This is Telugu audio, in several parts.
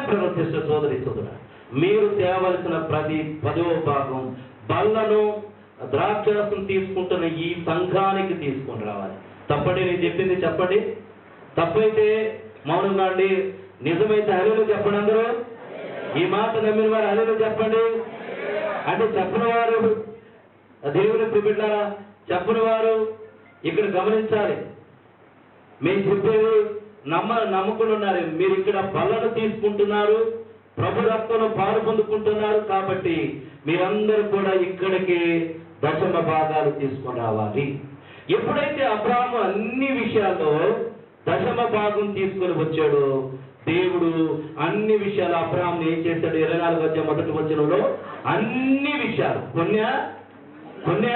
ప్రవర్తిస్తే సోదరి సోదర మీరు తేవలసిన ప్రతి పదవ భాగం బల్లను ద్రాక్షరసం తీసుకుంటున్న ఈ సంఘానికి తీసుకొని రావాలి. తప్పండి నేను చెప్పింది చెప్పండి. తప్పైతే మౌనంగా అండి నిజమైతే హరిలు చెప్పండి అందరూ. ఈ మాట నమ్మిన వారు హరిలు చెప్పండి. అంటే చెప్పిన వారు దేవుని బిడ్డారా చెప్పిన వారు ఇక్కడ గమనించాలి. మేము చెప్పేది నమ్మ నమ్ముకుని ఉన్నారు. మీరు ఇక్కడ బలను తీసుకుంటున్నారు ప్రభు రక్తంలో పాలు పొందుకుంటున్నారు కాబట్టి మీరందరూ కూడా ఇక్కడికి దశమ భాగాలు తీసుకొని రావాలి. ఎప్పుడైతే అబ్రాహ్ము అన్ని విషయాల్లో దశమ భాగం తీసుకొని వచ్చాడో దేవుడు అన్ని విషయాలు అబ్రాహ్మ ఏం చేశాడు? ఇరవై నాలుగు వచ్చే మొదటి వచ్చినలో అన్ని విషయాలు పుణ్య పుణ్య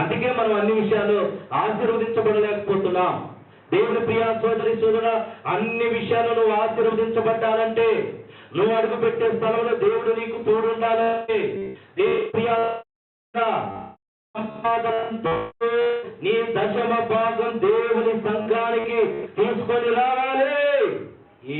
అందుకే మనం అన్ని విషయాలు ఆశీర్వదించబడలేకపోతున్నాం. దేవుని ప్రియా సోదరి సోదర అన్ని విషయాలు నువ్వు ఆశీర్వదించబడ్డాలంటే నువ్వు అడుగు పెట్టే స్థలంలో దేవుడు నీకు తోడుండాలంటే దేవుని నీ దశమ భాగం దేవుని సంఘానికి తీసుకొని రావాలి. ఈ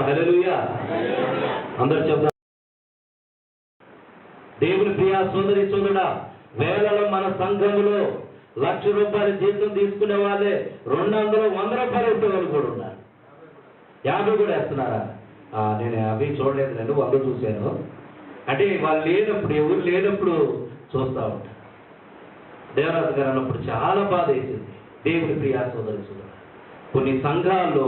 స్తోత్రం హల్లెలూయా. అందరు చెప్తారు దేవుని ప్రియా సుందరి సోదరుడా వేలలో మన సంఘములో లక్ష రూపాయల జీతం తీసుకునే వాళ్ళే రెండు వందలు వంద రూపాయలు ఇచ్చే వాళ్ళు కూడా ఉన్నారు. యాభై కూడా వేస్తున్నారా? నేను అవి చూడలేదు నేను వంద చూశాను. అంటే వాళ్ళు లేనప్పుడు ఎవరు లేనప్పుడు చూస్తూ ఉంటారు. దేవరాజు గారు అన్నప్పుడు చాలా బాధ వేసింది. దేవుని ప్రియా సోదరి సోదరు కొన్ని సంఘాల్లో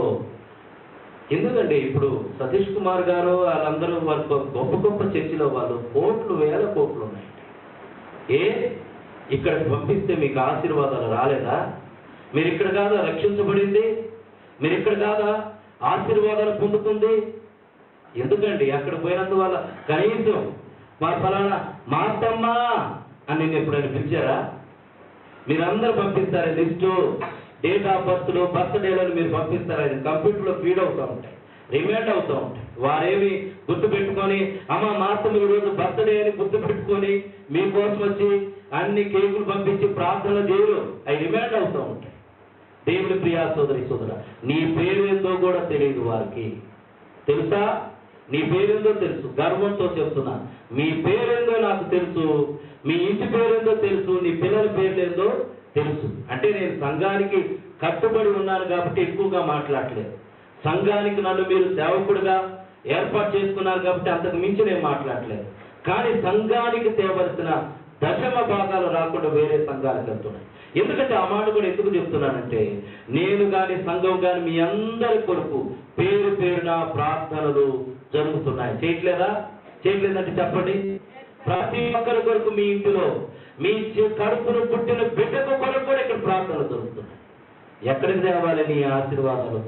ఎందుకంటే ఇప్పుడు సతీష్ కుమార్ గారు వాళ్ళందరూ వాళ్ళ గొప్ప గొప్ప చర్చిలో వాళ్ళు కోట్లు వేల కోట్లు ఉన్నాయి. ఏ? ఇక్కడ పంపిస్తే మీకు ఆశీర్వాదాలు రాలేదా? మీరు ఇక్కడ కాదా రక్షించబడింది? మీరు ఇక్కడ కాదా ఆశీర్వాదాలు పొందుతుంది? ఎందుకండి అక్కడ పోయినందువల్ల కనీసం మా ఫలానా మా అని నేను ఎప్పుడైనా పిలిచారా? మీరందరూ పంపిస్తారా లిస్టు. డేట్ ఆఫ్ బర్త్లు బర్త్డేలను మీరు పంపిస్తారు అది కంప్యూటర్లో ఫీడ్ అవుతూ ఉంటాయి. రిమైండ్ అవుతూ ఉంటాయి. వారేమి గుర్తు పెట్టుకొని అమ్మ మాత్రం ఈరోజు రోజు బర్త్డే అని గుర్తు పెట్టుకొని మీకోసం వచ్చి అన్ని కేకులు పంపించి ప్రార్థన చేయరు. అవి రిమైండ్ అవుతూ ఉంటాయి. దేవుని ప్రియా సోదరి సోదర నీ పేరు ఏందో కూడా తెలియదు వారికి. తెలుసా? నీ పేరేందో తెలుసు. గర్వంతో చెప్తున్నా. మీ పేరేందో నాకు తెలుసు. మీ ఇంటి పేరేందో తెలుసు. నీ పిల్లల పేర్లేందో తెలుసు. అంటే నేను సంఘానికి కట్టుబడి ఉన్నాను కాబట్టి ఎక్కువగా మాట్లాడలేదు. సంఘానికి నన్ను మీరు సేవకుడుగా ఏర్పాటు చేసుకున్నారు కాబట్టి అంతకు మించి నేను మాట్లాడలేదు. కానీ సంఘానికి తేవలసిన దశమ భాగాలు రాకుండా వేరే సంఘాలకు వెళ్తున్నాయి. ఎందుకంటే ఆ కూడా ఎందుకు చెప్తున్నానంటే నేను కానీ సంఘం కానీ మీ అందరి కొరకు పేరు పేరున ప్రార్థనలు జరుగుతున్నాయి. చేయట్లేదా? చేయట్లేదంటే చెప్పండి. ప్రతి ఒక్కరి కొరకు మీ ఇంటిలో మీ కడుపును పుట్టిన బిడ్డకు కొరకు కూడా ఇక్కడ ప్రార్థనలు జరుగుతుంది. ఎక్కడికి తేవాలి నీ ఆశీర్వాదాలు?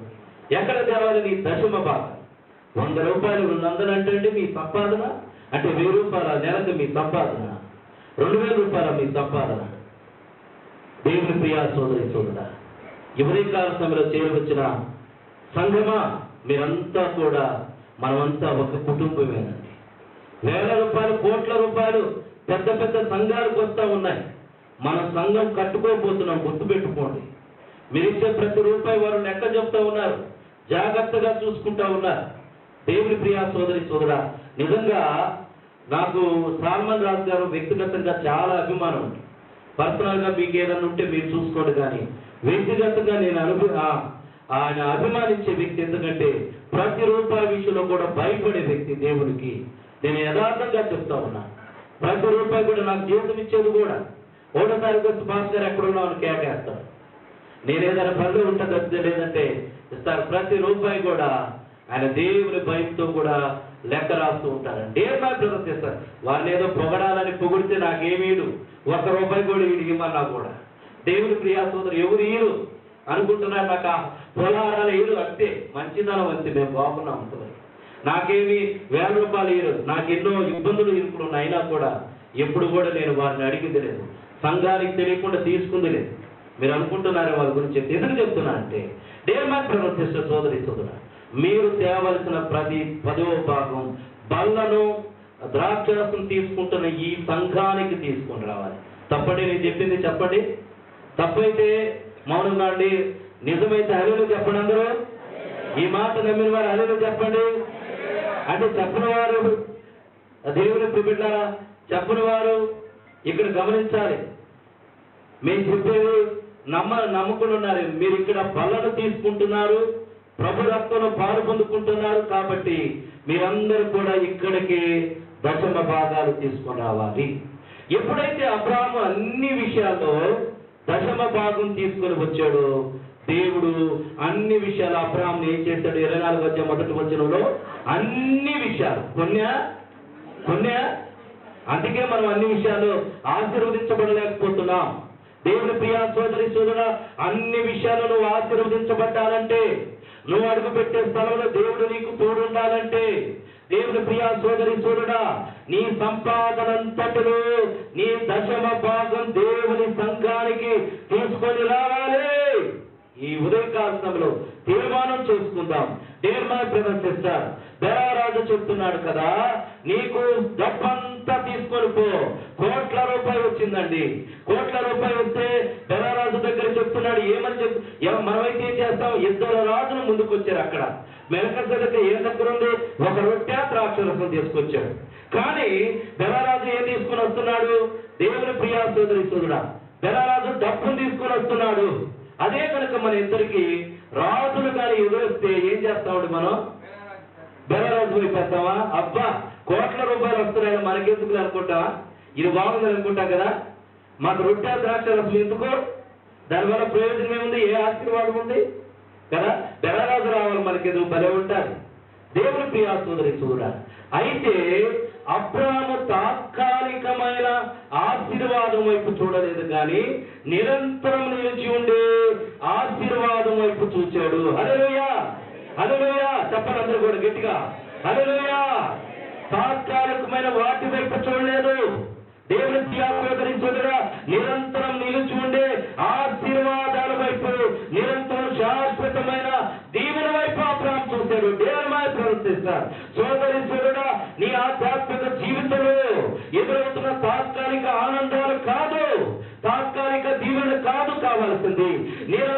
ఎక్కడ తేవాలి నీ దశమ భాగం? వంద రూపాయలు రెండు వందలు అంటే మీ సంపాదన? అంటే వెయ్యి రూపాయల నెలకు మీ సంపాదన? రెండు వేల రూపాయల మీ సంపాదన? దేవుని ప్రియా సోదరి సోదర ఎవరి కాల సమయంలో చేయవచ్చిన సంఘమా? మీరంతా కూడా మనమంతా ఒక కుటుంబమేనండి. వేల రూపాయలు కోట్ల రూపాయలు పెద్ద పెద్ద సంఘాలకు వస్తూ ఉన్నాయి. మన సంఘం కట్టుకోబోతున్నాం గుర్తుపెట్టుకోండి. మీరు ప్రతి రూపాయి వారు లెక్క చెప్తా ఉన్నారు. జాగ్రత్తగా చూసుకుంటా ఉన్నారు. దేవుని ప్రియా సోదరి సోదర నిజంగా నాకు సాల్మన్ రాజు గారు వ్యక్తిగతంగా చాలా అభిమానం ఉంది. మీకు ఏదైనా ఉంటే మీరు చూసుకోండి కానీ వ్యక్తిగతంగా నేను అనుభవ ఆయన అభిమానించే వ్యక్తి ఎందుకంటే ప్రతి రూపాయి విషయంలో కూడా భయపడే వ్యక్తి దేవునికి. నేను యథార్థంగా చెప్తా ఉన్నా. ప్రతి రూపాయి కూడా నాకు జీవితం ఇచ్చేది కూడా. ఒకటో తారీఖు వచ్చి పాస్ గారు ఎక్కడ ఉన్నామని కేకేస్తాడు. నేను ఏదైనా పనులు ఉంటే తప్పితే లేదంటే ఇస్తారు ప్రతి రూపాయి కూడా ఆయన దేవుని భయంతో కూడా లెక్క రాస్తూ ఉంటారు డేర్ మై బ్రదర్స్ ఇస్తారు వారిని ఏదో పొగడాలని పొగిడితే నాకేమీడు ఒక్క రూపాయి కూడా వీడికి ఇమ్మన్నా కూడా. దేవుని ప్రియా సోదరు ఎవరు ఈరు అనుకుంటున్నారు నాకు ఆ పొలారాలు ఈరు అంతే. మంచిదనం అంతే. మేము బాగున్నాం అంటున్నారు నాకేమి వేల రూపాయలు ఇయ్యరు. నాకు ఎన్నో ఇబ్బందులు ఇరుకులు అయినా కూడా ఎప్పుడు కూడా నేను వారిని అడిగింది లేదు. సంఘానికి తెలియకుండా తీసుకుంది లేదు. మీరు అనుకుంటున్నారు వాళ్ళ గురించి? ఎందుకు చెప్తున్నా అంటే డేర్ మై ప్రవర్తిస్తే సోదరి సోదర మీరు తేవలసిన ప్రతి పదవ భాగం బల్లను ద్రాక్షరసం తీసుకుంటున్న ఈ సంఘానికి తీసుకుని రావాలి. తప్పండి నేను చెప్పింది చెప్పండి. తప్పైతే మౌనంగా అండి నిజమైతే హలో చెప్పండి అందరూ. ఈ మాట నమ్మిన వారు హలో చెప్పండి. అంటే చెప్పని వారు దేవుని ప్రిపెట్టారా చెప్పని వారు ఇక్కడ గమనించాలి. మేము చెప్పేది నమ్మ నమ్ముకుని ఉన్నారు మీరు ఇక్కడ బలను తీసుకుంటున్నారు ప్రభు రక్తంలో పాలు పొందుకుంటున్నారు కాబట్టి మీరందరూ కూడా ఇక్కడికి దశమ భాగాలు తీసుకొని రావాలి. ఎప్పుడైతే అబ్రాహ్ము అన్ని విషయాల్లో దశమ భాగం తీసుకొని వచ్చాడో దేవుడు అన్ని విషయాలు అబ్రాహ్మ ఏం చేశాడు? ఇరవై నాలుగు వచ్చే మొదటి వచనంలో అన్ని విషయాలు. కొన్యా కొన్యా అందుకే మనం అన్ని విషయాలు ఆశీర్వదించబడలేకపోతున్నాం. దేవుని ప్రియా సోదరి సోదర అన్ని విషయాలు నువ్వు ఆశీర్వదించబడ్డాలంటే నువ్వు అడుగు పెట్టే స్థలంలో దేవుడు నీకు తోడుండాలంటే దేవుని ప్రియా సోదరి సోదరుడా నీ సంపాదనంతటిలో నీ దశమ భాగం దేవుని సంఘానికి తీసుకొని రావాలి. ఈ ఉదయకాల తీర్మానం చేసుకుందాం. డేర్ మై బ్రదర్ సిస్టర్ బెరారాజు చెప్తున్నాడు కదా నీకు డబ్బంతా తీసుకొని పో. కోట్ల రూపాయి వచ్చిందండి. కోట్ల రూపాయి వస్తే బెరారాజు దగ్గర చెప్తున్నాడు ఏమని చెప్ మనమైతే ఏం చేస్తాం? ఇద్దరు రాజులు ముందుకొచ్చారు అక్కడ. మెనక దగ్గర ఏం దగ్గర ఉంది? ఒక రొట్టె ద్రాక్షరసం తీసుకొచ్చాడు కానీ బెరారాజు ఏం తీసుకుని వస్తున్నాడు? దేవుని ప్రియా సోదరి సోదరుడా బెరారాజు డబ్బును తీసుకొని వస్తున్నాడు. అదే కనుక మన ఇద్దరికి రాజులు కానీ ఎదురొస్తే ఏం చేస్తామండి మనం? బెరరాజు అయిపోతావా అబ్బా కోట్ల రూపాయలు వస్తున్నాయని మనకెందుకు అనుకుంటావా ఇది బాగుంది అనుకుంటాం కదా? మాకు రొట్టె ద్రాక్ష రసం ఎందుకు? దానివల్ల ప్రయోజనం ఏముంది? ఏ ఆశీర్వాదం ఉంది? కదా? బెరరాజు రావాలి మనకెందుకు? భలే ఉంటారు. దేవుని ప్రియా చూడ అయితే అబ్రాము తాత్కాలికమైన ఆశీర్వాదం వైపు చూడలేదు కానీ నిరంతరం నిలిచి ఉండే ఆశీర్వాదం వైపు చూచాడు. హల్లెలూయా! హల్లెలూయా! చెప్పండి కూడా గట్టిగా. హల్లెలూయా! తాత్కాలికమైన వాటి వైపు చూడలేదు. దేవుని త్యాగోదరించుగా నిరంతరం నిలిచి ఉండే ఆశీర్వాదాల వైపు అబ్రాహం చూశాడు దేవమాయ ప్రవర్తిస్తారు సోదరి సోదరుడా నీ ఆధ్యాత్మిక జీవితంలో ఎదురవుతున్న తాత్కాలిక ఆనందాలు కాదు. తాత్కాలిక దీవెన కాదు కావాల్సింది. నేను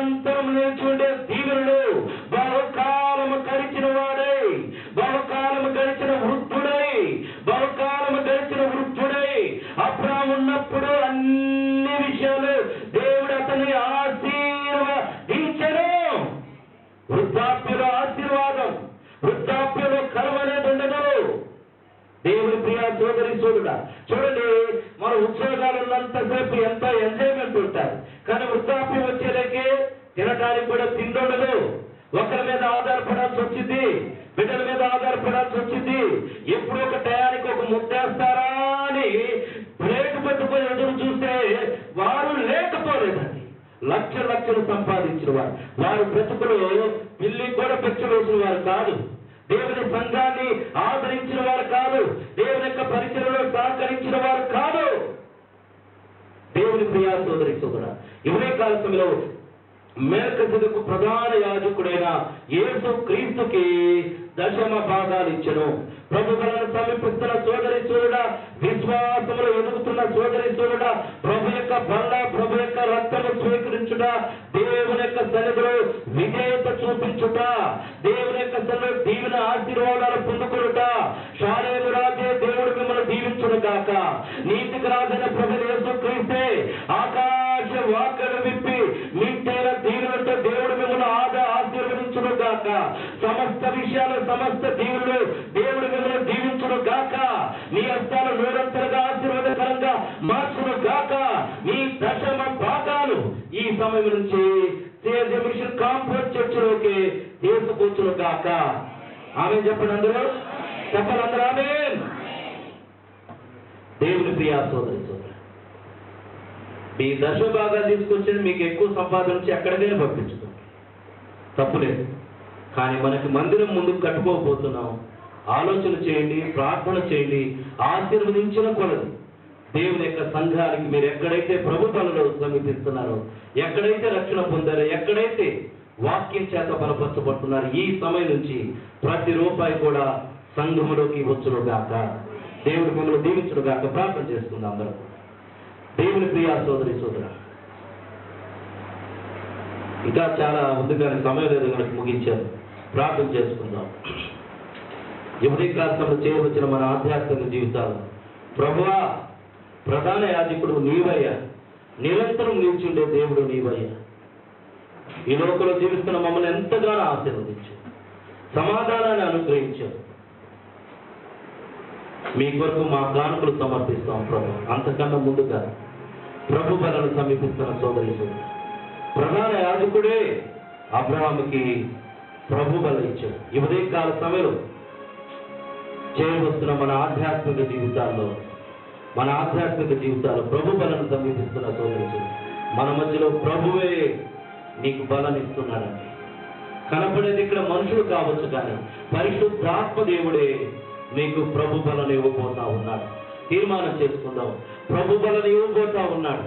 దోదరించుడుట చూడండి మన ఉద్యోగాలు ఉన్నంతసేపు ఎంత ఎంజాయ్మెంట్ ఉంటారు. కానీ వృద్ధాప్యం వచ్చేదానికి తినడానికి కూడా తిండుండదు. ఒకరి మీద ఆధారపడాల్సి వచ్చింది బిడ్డల మీద ఆధారపడాల్సి వచ్చింది. ఎప్పుడు ఒక టయానికి ఒక ముద్దేస్తారా అని ప్లేట్ పెట్టుకొని ఎదురు చూస్తే వారు లేకపోలేదండి. లక్ష లక్షలు సంపాదించిన వారు. వారు బ్రతుకులు పిల్లి కూడా పెంచవేసిన వారు కాదు. దేవుని సంఘాన్ని ఆదరించిన వారు కాదు దేవుని యొక్క పరిచయలో సహకరించిన వారు కాదు. దేవుని ప్రియా సోదరి సోదర ఇవే కాల సమయంలో మేల్కకు ప్రధాన యాజకుడైన యేసు క్రీస్తుకి దశమ భాగాలు ఇచ్చను. ప్రభుత్వాలను సమీపిస్తున్న సోదరి చూడ విశ్వాసములు ఎదుగుతున్న సోదరి చూడ ప్రభు యొక్క బండ ప్రభు యొక్క రక్తము స్వీకరించుట దేవుని యొక్క సన్నిధిలో విజేత చూపించుట దేవుని యొక్క సన్నిధిలో దీవెన ఆశీర్వాదాలు పొందుకునుట శాలేము రాజే దేవుడు మిమ్మల్ని దీవించును కాక నీతికి రాజైన ప్రభు యేసు క్రీస్తే ఆకాశ వాకలు విప్పి మీటైన దీవులతో దేవుడు మిమ్మల్ని ఆదా ఆశీర్వదించును కాక సమస్త విషయాలు సమస్త దీవులు సమయం నుంచి సిఎస్ఏ మిషన్ కాంపోర్ట్ చర్చిలోకి తీసుకొచ్చును గాక. ఆమె చెప్పండి అందరూ. చెప్పాలి అందరూ ఆమె దేవుని ప్రియా సోదరి సోదరు మీ దశ భాగాలు తీసుకొచ్చి మీకు ఎక్కువ సంపాదన నుంచి ఎక్కడికైనా పంపించుకోండి తప్పులేదు కానీ మనకి మందిరం ముందుకు కట్టుకోకపోతున్నాం ఆలోచన చేయండి ప్రార్థన చేయండి ఆశీర్వదించిన కొలది. దేవుని యొక్క సంఘానికి మీరు ఎక్కడైతే ప్రభుత్వంలో సమీపిస్తున్నారో ఎక్కడైతే రక్షణ పొందారో ఎక్కడైతే వాక్యం చేత బలపరచబడుతున్నారు ఈ సమయం నుంచి ప్రతి రూపాయి కూడా సంఘములోకి వచ్చును గాక దేవుడు మిమ్మల్ని దీవించును గాక ప్రార్థన చేసుకుందాం అందరూ. దేవుని ప్రియా సోదరి సోదర ఇంకా చాలా ఉంది కానీ సమయం లేదు కనుక ముగించారు ప్రార్థన చేసుకుందాం. యువతి కాలంలో చేయవచ్చిన మన ఆధ్యాత్మిక జీవితాలు. ప్రభువా ప్రధాన యాజకుడు నీవయ్యా. నిరంతరం నిల్చుండే దేవుడు నీవయ్యా. ఈ లోకంలో జీవిస్తున్న మమ్మల్ని ఎంతగానో ఆశీర్వదించు. సమాధానాన్ని అనుగ్రహించు. మీ కొరకు మా కానుకలు సమర్పిస్తాం ప్రభు. అంతకన్నా ముందుగా ప్రభు బలను సమీపిస్తున్న సోదరి ప్రధాన యాజకుడే అబ్రహాముకి ప్రభు బల ఇచ్చాడు. ఈ ఉదయకాల సమయంలో చేయవస్తున్న మన ఆధ్యాత్మిక జీవితాల్లో మన ఆధ్యాత్మిక జీవితాలు ప్రభు బలను సమీపిస్తున్న సోదరుడు. మన మధ్యలో ప్రభువే నీకు బలాన్ని కనపడేది ఇక్కడ మనుషులు కావచ్చు కానీ పరిశుద్ధాత్మ దేవుడే నీకు ప్రభు బలం ఇవ్వబోతా ఉన్నాడు. తీర్మానం చేసుకుందాం. ప్రభు బలం ఇవ్వబోతా ఉన్నాడు.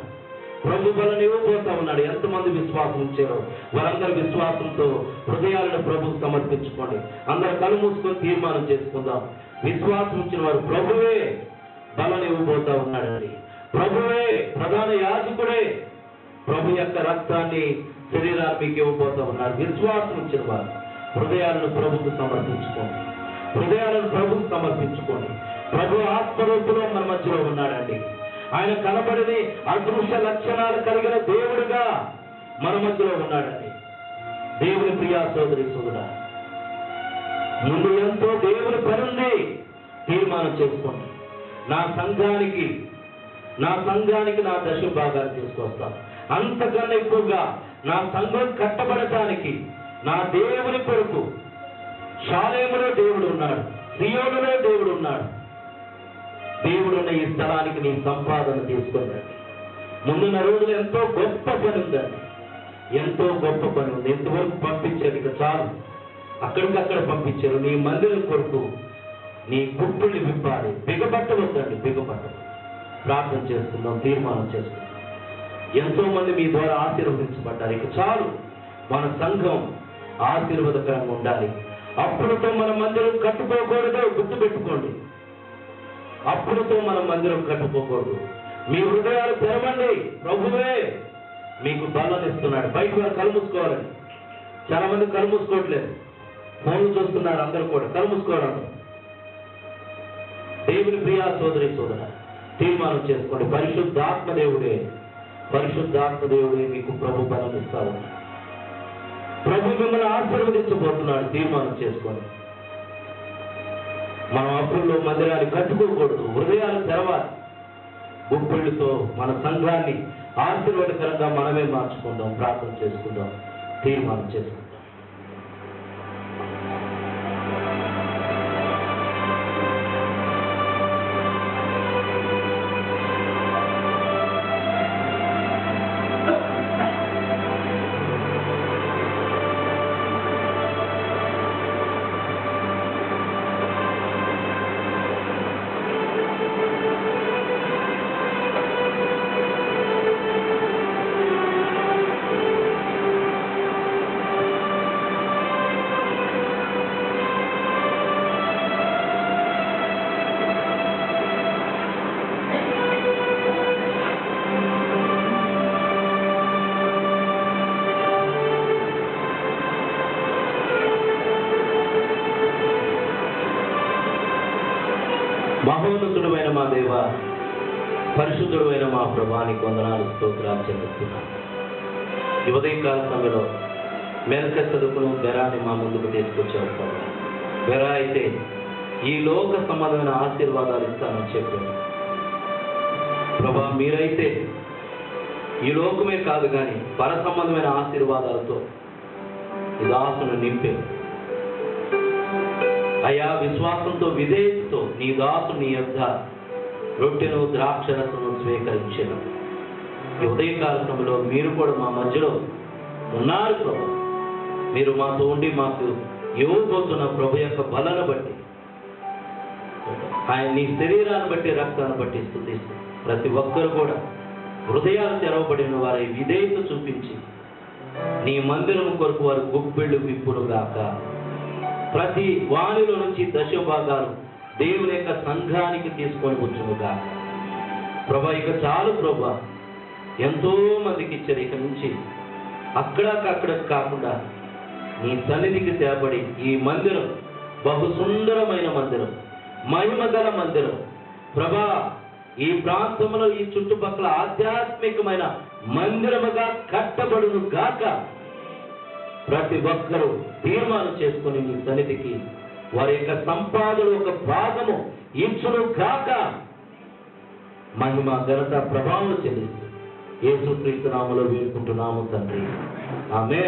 ప్రభు బలం ఇవ్వబోతా ఉన్నాడు. ఎంతమంది విశ్వాసం ఇచ్చారో వారందరి విశ్వాసంతో హృదయాలను ప్రభుకు సమర్పించుకోండి. అందరు కళ్ళు మూసుకొని తీర్మానం చేసుకుందాం. విశ్వాసం ఇచ్చిన వారు ప్రభువే బలను ఇవ్వబోతా ఉన్నాడండి. ప్రభువే ప్రధాన యాజకుడే. ప్రభు యొక్క రక్తాన్ని శరీరానికి ఇవ్వబోతా ఉన్నారు విశ్వాసం ఉంచిన వారు. హృదయాలను ప్రభుకు సమర్పించుకోండి. హృదయాలను ప్రభుకు సమర్పించుకోండి. ప్రభు ఆత్మరూపులో మన మధ్యలో ఉన్నాడండి. ఆయన కనబడిని అదృశ్య లక్షణాలు కలిగిన దేవుడిగా మన మధ్యలో ఉన్నాడండి. దేవుని ప్రియా సోదరి సోదరా ముందు ఎంతో దేవుని పనుంది తీర్మానం చేసుకోండి. నా సంఘానికి నా సంఘానికి నా దశ భాగాలు తీసుకొస్తాను అంతకన్నా ఎక్కువగా నా సంఘం కట్టబడటానికి నా దేవుని కొరకు శాలేములో దేవుడు ఉన్నాడు సియోనులో దేవుడు ఉన్నాడు. దేవుడున్న ఈ స్థలానికి నీ సంపాదన తీసుకున్నాడు ముందున్న రోజులు ఎంతో గొప్ప పని ఉందండి. ఎంతో గొప్ప పని ఉంది. ఎంతవరకు పంపించారు ఇక చాలు. అక్కడికక్కడ పంపించారు. నీ మందిరం కొరకు నీ గుప్పుల్ని విప్పాలి. బిగబట్టవద్దండి బిగబట్టదు ప్రార్థన చేస్తున్నాం తీర్మానం చేస్తున్నాం ఎంతో మంది మీ ద్వారా ఆశీర్వదించబడ్డారు. ఇక చాలు మన సంఘం ఆశీర్వాదకరంగా ఉండాలి. అప్పుడుతో మన మందిరం కట్టుకోకూడదు గుర్తుపెట్టుకోండి. అప్పుడుతో మన మందిరం కట్టుకోకూడదు. మీ హృదయాలు తెరవండి ప్రభువే. మీకు బలం ఇస్తున్నాడు. బయట వారు కళ్ళు చాలా మంది కలుముసుకోవట్లేదు ఫోన్లు చూస్తున్నారు అందరూ కూడా. కలుముసుకోవడం దేవుని ప్రియా సోదరి సోదర తీర్మానం చేసుకోండి. పరిశుద్ధాత్మ దేవుడే పరిశుద్ధాత్మ దేవుడే మీకు ప్రభు బలం ఇస్తారు ప్రభు మిమ్మల్ని ఆశీర్వదించబోతున్నాడు. తీర్మానం చేసుకోండి. మనం అప్పుల్లో మందిరాన్ని కట్టుకోకూడదు. హృదయాలు తెరవాలి. గుప్పిళ్ళతో మన సంఘాన్ని ఆశీర్వాదకరంగా మనమే మార్చుకుందాం. ప్రార్థన చేసుకుందాం. తీర్మానం చేసుకుందాం దేవ పరిశుద్ధుడు అయిన మా ప్రభానికి వందనాలు స్తోత్రాలు చెల్లిస్తున్నాను ఈ ఉదయకాల సమయంలో మెరక చదువుకును బెరాని మా ముందుకు తీసుకొచ్చావు ప్రభా. బెరా అయితే ఈ లోక సంబంధమైన ఆశీర్వాదాలు ఇస్తానని చెప్పాను ప్రభా మీరైతే ఈ లోకమే కాదు కానీ పర సంబంధమైన ఆశీర్వాదాలతో ఈ దాసును నింపే అయా విశ్వాసంతో విధేయతతో నీ దాసు నీ యొక్క రొట్టెను ద్రాక్షరసను స్వీకరించను. ఈ ఉదయకాల సమయంలో మీరు కూడా మా మధ్యలో ఉన్నారు ప్రభు. మీరు మాతో ఉండి మాకు ఇవ్వబోతున్న ప్రభు యొక్క బలను బట్టి ఆయన నీ శరీరాన్ని బట్టి రక్తాన్ని బట్టి స్థుతిస్తూ ప్రతి ఒక్కరు కూడా హృదయాలు తెరవబడిన వారి విధేయత చూపించి నీ మందిరం కొరకు వారు గుప్పెళ్ళు విప్పుడు గాక ప్రతి వాణిలో నుంచి దశ భాగాలు దేవుని యొక్క సంఘానికి తీసుకొని వచ్చును ప్రభా ఇక చాలు ప్రభా. ఎంతో మందికి ఇచ్చారు ఇక నుంచి. అక్కడక్కడ కాకుండా నీ సన్నిధికి తేబడి ఈ మందిరం బహు సుందరమైన మందిరం మహిమగల మందిరం. ప్రభా ఈ ప్రాంతంలో ఈ చుట్టుపక్కల ఆధ్యాత్మికమైన మందిరముగా కట్టబడును గాక. ప్రతి ఒక్కరూ తీర్మానం చేసుకుని నీ సన్నిధికి వారి యొక్క సంపాదన ఒక భాగము ఇచ్చును కాక మహిమ ఘనత ప్రభావం చెల్లిస్తుంది ఏసుక్రీస్తు నామలో వేడుకుంటున్నాము తండ్రి. ఆమె